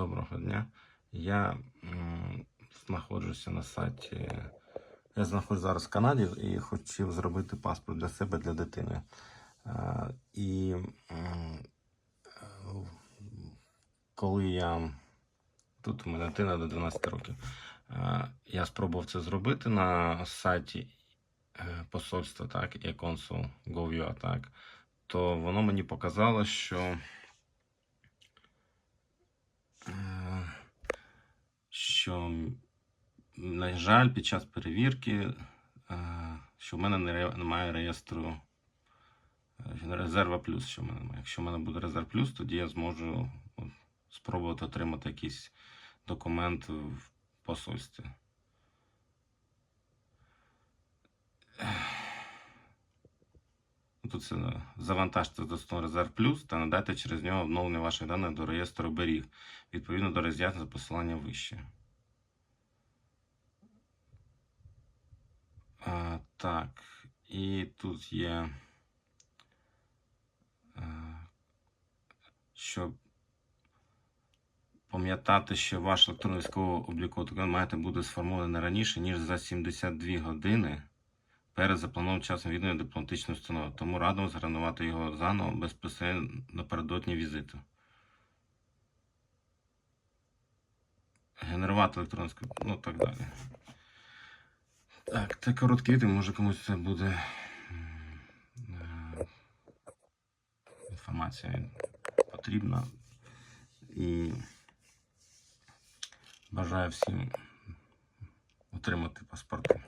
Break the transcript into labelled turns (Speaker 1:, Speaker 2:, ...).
Speaker 1: Доброго дня. Я знаходжуся на сайті. Я знаходжусь зараз в Канаді і хотів зробити паспорт для себе для дитини. Е, і е, коли я тут у мене дитина до 12 років, е, я спробував це зробити на сайті посольства, так, і consul.gov.ua, так, то воно мені показало, що що, на жаль, під час перевірки, е, що в мене немає реєстру е, резерва плюс, що в мене немає. Якщо в мене буде резерв плюс, тоді я зможу от, спробувати отримати якийсь документ в посольстві. Ну, Тут це завантажте доступно резерв плюс та надайте через нього обновлення ваших даних до реєстру оберіг відповідно до роз'яснення посилання вище. А, так, і тут є. е, Щоб пам'ятати, що ваш електронний військовий обліковий документ маєте бути сформований раніше, ніж за 72 години перед запланованим часом віддання дипломатичної установи. Тому радимо згранувати його заново безпосередньо напередодні візиту. Генерувати електронну ск- ну так далі. Так, це короткий відео, може комусь це буде е, інформація потрібна. І бажаю всім отримати паспорти.